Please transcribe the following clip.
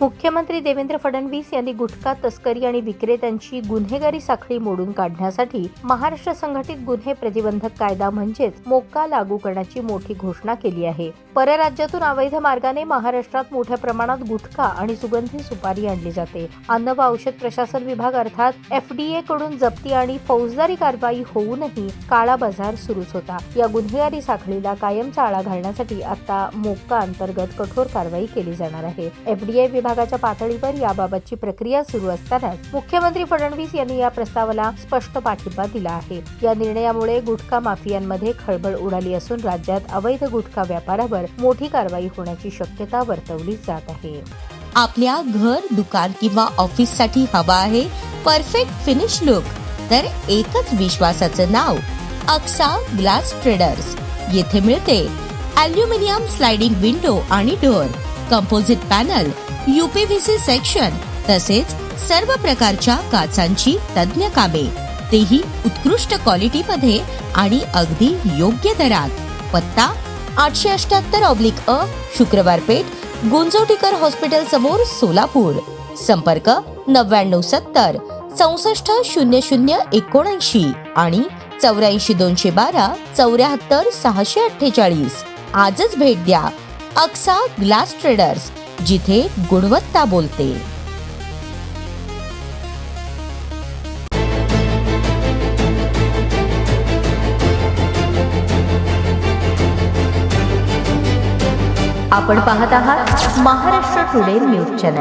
मुख्यमंत्री देवेंद्र फडणवीस यांनी गुटखा तस्करी आणि विक्रेत्यांची गुन्हेगारी साखळी मोडून काढण्यासाठी महाराष्ट्र संघटित गुन्हे प्रतिबंधक कायदा म्हणजेच मोक्का लागू करण्याची मोठी घोषणा केली आहे. परराज्यातून अवैध मार्गाने महाराष्ट्रात मोठ्या प्रमाणात गुटखा आणि सुगंधी सुपारी आणली जाते. अन्न व औषध प्रशासन विभाग अर्थात एफडीए कडून जप्ती आणि फौजदारी कारवाई होऊनही काळा बाजार सुरूच होता. या गुन्हेगारी साखळीला कायमचा आळा घालण्यासाठी आता मोक्का अंतर्गत कठोर कारवाई केली जाणार आहे. एफडीए विभागाच्या पातळीवर याबाबतची प्रक्रिया सुरू असतानाच मुख्यमंत्री फडणवीस यांनी या प्रस्तावाला स्पष्ट पाठिंबा दिला आहे. या निर्णयामुळे गुटखा माफियांमध्ये खळबळ उडाली असून राज्यात अवैध गुटखा व्यापारावर मोठी कारवाई होण्याची शक्यता वर्तवली जात आहे. आपल्या घर दुकान किंवा ऑफिससाठी हवा आहे परफेक्ट फिनिश लुक. तर एकच विश्वासाचं नाव अक्सा ग्लास ट्रेडर्स. येथे मिळते अल्युमिनियम स्लाइडिंग विंडो आणि door composite panel UPVC section तसेच सर्व प्रकारच्या काचांची तज्ज्ञ कामे. तेही उत्कृष्ट क्वालिटी मध्ये आणि अगदी योग्य दरात. पत्ता आठशे अठ्याहत्तर ऑब्लिक अ शुक्रवार पेठ गुंजोटीकर हॉस्पिटल समोर सोलापूर. संपर्क नव्याण्णव सत्तर चौसष्ट शून्य शून्य एकोणऐंशी आणि चौऱ्याऐंशी दोनशे बारा चौऱ्याहत्तर सहाशे अठ्ठेचाळीस. आजच भेट द्या. अक्सा ग्लास ट्रेडर्स जिथे गुणवत्ता बोलते. आपण पाहत आहात महाराष्ट्र टुडे न्यूज चॅनल.